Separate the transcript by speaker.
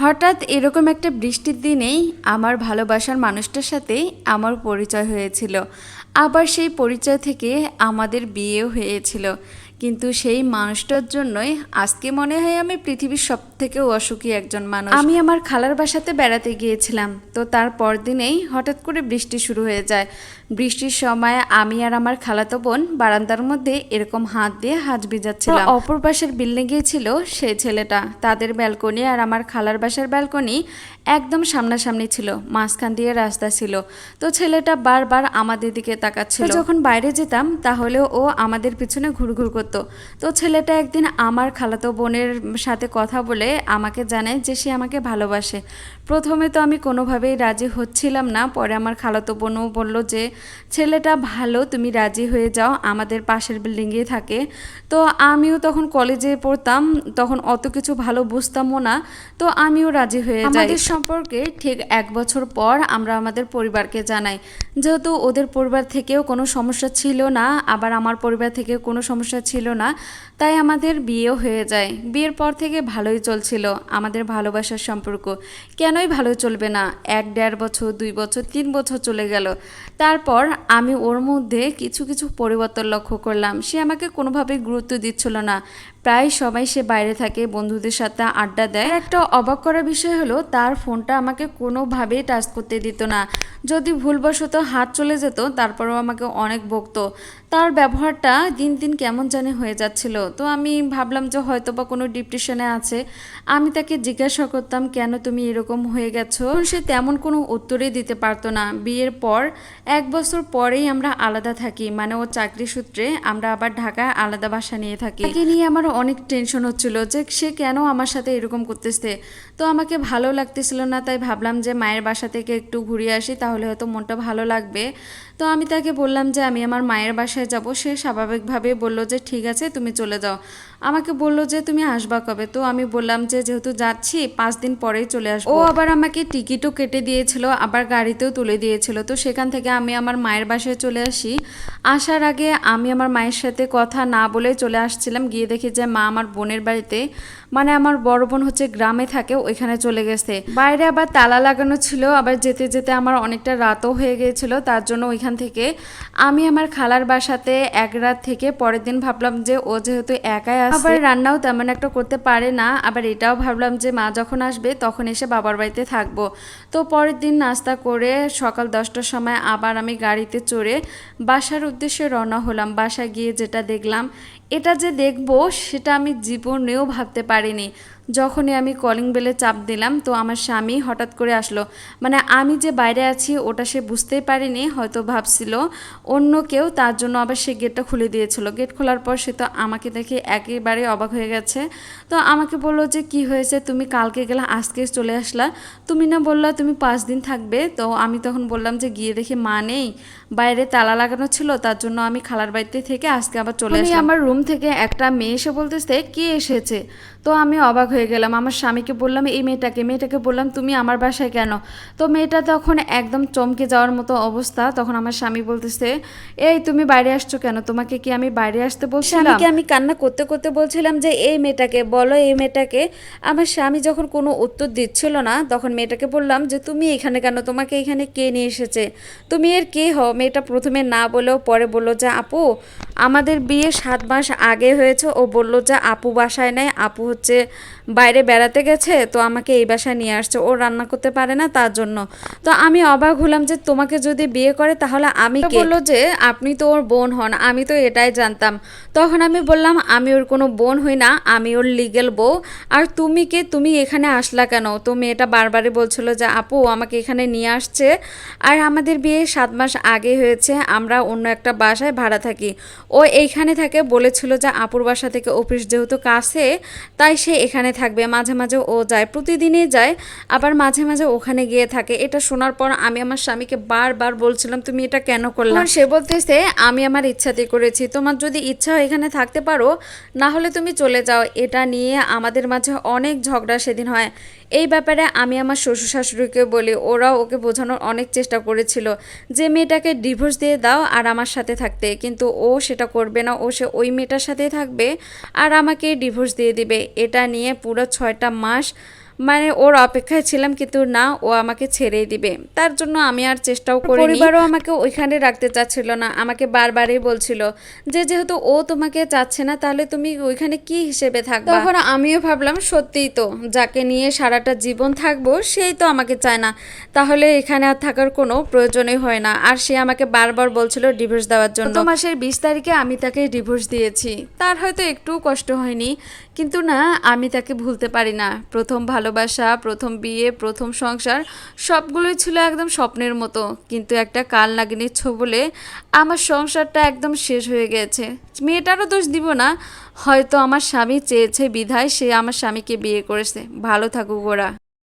Speaker 1: হঠাৎ এরকম একটা বৃষ্টির দিনেই আমার ভালোবাসার মানুষটার সাথে আমার পরিচয় হয়েছিল। আবার সেই পরিচয় থেকে আমাদের বিয়েও হয়েছিল। কিন্তু সেই মানুষটার জন্যই আজকে মনে হয় আমি পৃথিবীর সব থেকে অসুখী একজন মানুষ। আমি আমার খালার বাসাতে বেড়াতে গিয়েছিলাম, তো তার পরদিনেই হঠাৎ করে বৃষ্টি শুরু হয়ে যায়। বৃষ্টির সময় আমি আর আমার খালাতো বোন বারান্দার মধ্যে এরকম হাত দিয়ে হাত ভিজাচ্ছিলাম। অপর পাশের বিল্ডিং বিল্ডিংয়ে ছিল সেই ছেলেটা। তাদের ব্যালকনি আর আমার খালার বাসার ব্যালকনি একদম সামনাসামনি ছিল মাঝখান দিয়ে রাস্তা ছিল। তো ছেলেটা বারবার আমাদের দিকে তাকাচ্ছিল। যখন বাইরে যেতাম তাহলে ও আমাদের পিছনে ঘুরঘুর করতো। তো ছেলেটা একদিন আমার খালাতো বোনের সাথে কথা বলে আমাকে জানায় যে সে আমাকে ভালোবাসে। প্রথমে তো আমি কোনোভাবেই রাজি হচ্ছিলাম না। পরে আমার খালাতো বোনও বলল যে ছেলেটা ভালো, তুমি রাজি হয়ে যাও, আমাদের পাশের বিল্ডিংয়ে থাকে। তো আমিও তখন কলেজে পড়তাম, তখন অত কিছু ভালো বুঝতামও না, তো আমিও রাজি হয়ে যাই। আমাদের সম্পর্কে ঠিক এক বছর পর আমরা আমাদের পরিবারকে জানাই। যেহেতু ওদের পরিবার থেকেও কোনো সমস্যা ছিল না, আবার আমার পরিবার থেকেও কোনো সমস্যা ছিল না, তাই আমাদের বিয়েও হয়ে যায়। বিয়ের পর থেকে ভালোই চলছিল, আমাদের ভালোবাসার সম্পর্ক। কেনই ভালো চলবে না? এক দেড় বছর, দুই বছর, তিন বছর চলে গেল। তারপর আমি ওর মধ্যে কিছু কিছু পরিবর্তন লক্ষ্য করলাম। সে আমাকে কোনোভাবেই গুরুত্ব দিচ্ছিল না। প্রায় সবাই সে বাইরে থাকে, বন্ধুদের সাথে আড্ডা দেয়। একটা অবাক করা বিষয় হলো, তার ফোনটা আমাকে কোনোভাবেই টাচ করতে দিত না। যদি ভুলবশত হাত চলে যেত, তারপরেও আমাকে অনেক বকতো। তার ব্যবহারটা দিন দিন কেমন জানি হয়ে যাচ্ছিল। তো আমি ভাবলাম যে হয়তো বা কোনো ডিপ্রেশনে আছে। আমি তাকে জিজ্ঞাসা করতাম, কেন তুমি এরকম হয়ে গেছো? সে তেমন কোনো উত্তরই দিতে পারতো না। বিয়ের পর, এক বছর পরেই আমরা আলাদা থাকি। মানে ও চাকরি সূত্রে আমরা আবার ঢাকায় আলাদা বাসা নিয়ে থাকি। তাকে নিয়ে আমার অনেক টেনশন হচ্ছিল যে সে কেন আমার সাথে এরকম করতেছে? তো আমাকে ভালো লাগতেছিল না, তাই ভাবলাম যে মায়ের বাসা থেকে একটু ঘুরে আসি, তাহলে হয়তো মনটা ভালো লাগবে। তো আমি তাকে বললাম যে আমি আমার মায়ের বাসায় যাব। সে স্বাভাবিকভাবে বলল যে ঠিক আছে, তুমি চলে যাও। আমাকে বলল যে তুমি আসবা কবে? তো আমি বললাম যে যেহেতু যাচ্ছি, পাঁচ দিন পরেই চলে আসব। ও আবার আমাকে টিকিটও কেটে দিয়েছিল, আবার গাড়িতেও তুলে দিয়েছিল। তো সেখান থেকে আমি আমার মায়ের বাসায় চলে আসি। আসার আগে আমি আমার মায়ের সাথে কথা না বলে চলে আসছিলাম। গিয়ে দেখি যে মা আমার বোনের বাড়িতে মানে আমার বড় বোন হচ্ছে গ্রামে থাকে, ওইখানে চলে গেছে। বাইরে আবার তালা লাগানো ছিল, আবার যেতে যেতে আমার অনেকটা রাতও হয়ে গিয়েছিল, তার জন্য ওইখান থেকে। আমি আমার খালার বাসাতে এক রাত থেকে পরের দিন ভাবলাম যে ও যেহেতু একাই আছে, আবার রান্নাও তেমন একটা করতে পারে না। আবার এটাও ভাবলাম যে মা যখন আসবে তখন এসে বাবার বাড়িতে থাকব। তো পরের দিন নাস্তা করে সকাল দশটার সময় আবার আমি গাড়িতে চড়ে বাসার উদ্দেশ্যে রওনা হলাম। বাসায় গিয়ে যেটা দেখলাম, এটা যে দেখব সেটা আমি জীবনেও ভাবতে পারিনি। যখনই আমি কলিং বেলে চাপ দিলাম তো আমার স্বামী হঠাৎ করে আসলো। মানে আমি যে বাইরে আছি ওটা সে বুঝতেই পারিনি হয়তো ভাবছিল। অন্য কেউ তার জন্য আবার সে গেটটা খুলে দিয়েছিল। গেট খোলার পর সে তো আমাকে দেখে একেবারে অবাক হয়ে গেছে। তো আমাকে বলল যে কি হয়েছে? তুমি কালকে গেলে আজকে চলে আসলা? তুমি না বললা তুমি পাঁচ দিন থাকবে। তো আমি তখন বললাম যে গিয়ে দেখি মা নেই। বাইরে তালা লাগানো ছিল তার জন্য আমি খালার বাড়িতে থেকে আজকে আবার চলে আসলাম। আমার রুম থেকে একটা মেয়ে এসে বলতেছে কে এসেছে? তো আমি অবাক হয়ে গেলাম। আমার স্বামীকে বললাম, এই মেয়েটাকে মেয়েটাকে বললাম, তুমি আমার বাসায় কেন? তো মেয়েটা তখন একদম চমকে যাওয়ার মতো অবস্থা। তখন আমার স্বামী বলতেছে, এই তুমি বাইরে আসছো কেন? তোমাকে কি আমি বাইরে আসতে বলছিলাম? আমি কান্না করতে করতে বলছিলাম যে, এই মেয়েটাকে, বলো এই মেয়েটাকে। আমার স্বামী যখন কোনো উত্তর দিচ্ছিল না, তখন মেয়েটাকে বললাম যে, তুমি এখানে কেন? তোমাকে এখানে কে নিয়ে এসেছে? তুমি এর কে হও? মেয়েটা প্রথমে না বলেও পরে বলল যে, আপু আমাদের বিয়ে সাত মাস আগে হয়েছে। ও বলল যে আপু বাসায় নেয় আপু হচ্ছে বাইরে বেড়াতে গেছে তো আমাকে এই বাসায় নিয়ে আসছে। ও রান্না করতে পারে না তার জন্য। তো আমি অবাক হলাম যে তোমাকে যদি বিয়ে করে তাহলে আমি বলল যে আপনি তো ওর বোন হন আমি তো এটাই জানতাম। তখন আমি বললাম আমি ওর কোনো বোন হই না আমি ওর লিগেল বউ। আর তুমি কে? তুমি এখানে আসলা কেন? তো মেয়েটা বারবারই বলছিল যে আপু আমাকে এখানে নিয়ে আসছে। আর আমাদের বিয়ে সাত মাস আগে হয়েছে আমরা অন্য একটা বাসায় ভাড়া থাকি। ও এইখানে থাকে বলেছিল যে আপুর বাসা থেকে অফিস যেহেতু কাছে, তাই সে এখানে থাকবে। মাঝে মাঝে ও যায়, প্রতিদিনই যায়, আবার মাঝে মাঝে ওখানে গিয়ে থাকে। এটা শোনার পর আমি আমার স্বামীকে বারবার বলছিলাম, তুমি এটা কেন করলাম সে বলতেছে, আমি আমার ইচ্ছাতে করেছি। তোমার যদি ইচ্ছা হয় এখানে থাকতে পারো, না হলে তুমি চলে যাও। এটা নিয়ে আমাদের মাঝে অনেক ঝগড়া সেদিন হয়। এই ব্যাপারে আমি আমার শ্বশুর শাশুড়িকে বলি, ওরাও ওকে বোঝানোর অনেক চেষ্টা করেছিল যে, মেয়েটাকে ডিভোর্স দিয়ে দাও আর আমার সাথে থাকতে। কিন্তু ও সেটা করবে না, ও সে ওই মেয়েটার সাথেই থাকবে আর আমাকে ডিভোর্স দিয়ে দিবে। এটা নিয়ে পুরো ছয়টা মাস মানে ওর অপেক্ষায় ছিলাম কিন্তু না ও আমাকে ছেড়েই দিবে। তার জন্য আমি আর চেষ্টাও করি পরিবারও আমাকে ওইখানে রাখতে চাচ্ছিল না আমাকে বারবারই বলছিল যে যেহেতু ও তোমাকে চাচ্ছে না তাহলে তুমি ওইখানে কি হিসেবে থাকবে? তখন আমিও ভাবলাম সত্যিই তো যাকে নিয়ে সারাটা জীবন থাকব সেই তো আমাকে চায় না। তাহলে এখানে আর থাকার কোনো প্রয়োজনই হয় না। আর সে আমাকে বারবার বলছিল ডিভোর্স দেওয়ার জন্য। গত মাসের বিশ তারিখে আমি তাকে ডিভোর্স দিয়েছি। তার হয়তো একটুও কষ্ট হয়নি কিন্তু না আমি তাকে ভুলতে পারি না। প্রথম ভালোবাসা, প্রথম বিয়ে, প্রথম সংসার, সবগুলোই ছিল একদম স্বপ্নের মতো। কিন্তু একটা কাল নাগিনীর বলে আমার সংসারটা একদম শেষ হয়ে গেছে। মেয়েটারও দোষ দিব না। হয়তো আমার স্বামী চেয়েছে বিধায় সে আমার স্বামীকে বিয়ে করেছে। ভালো থাকুক ওরা।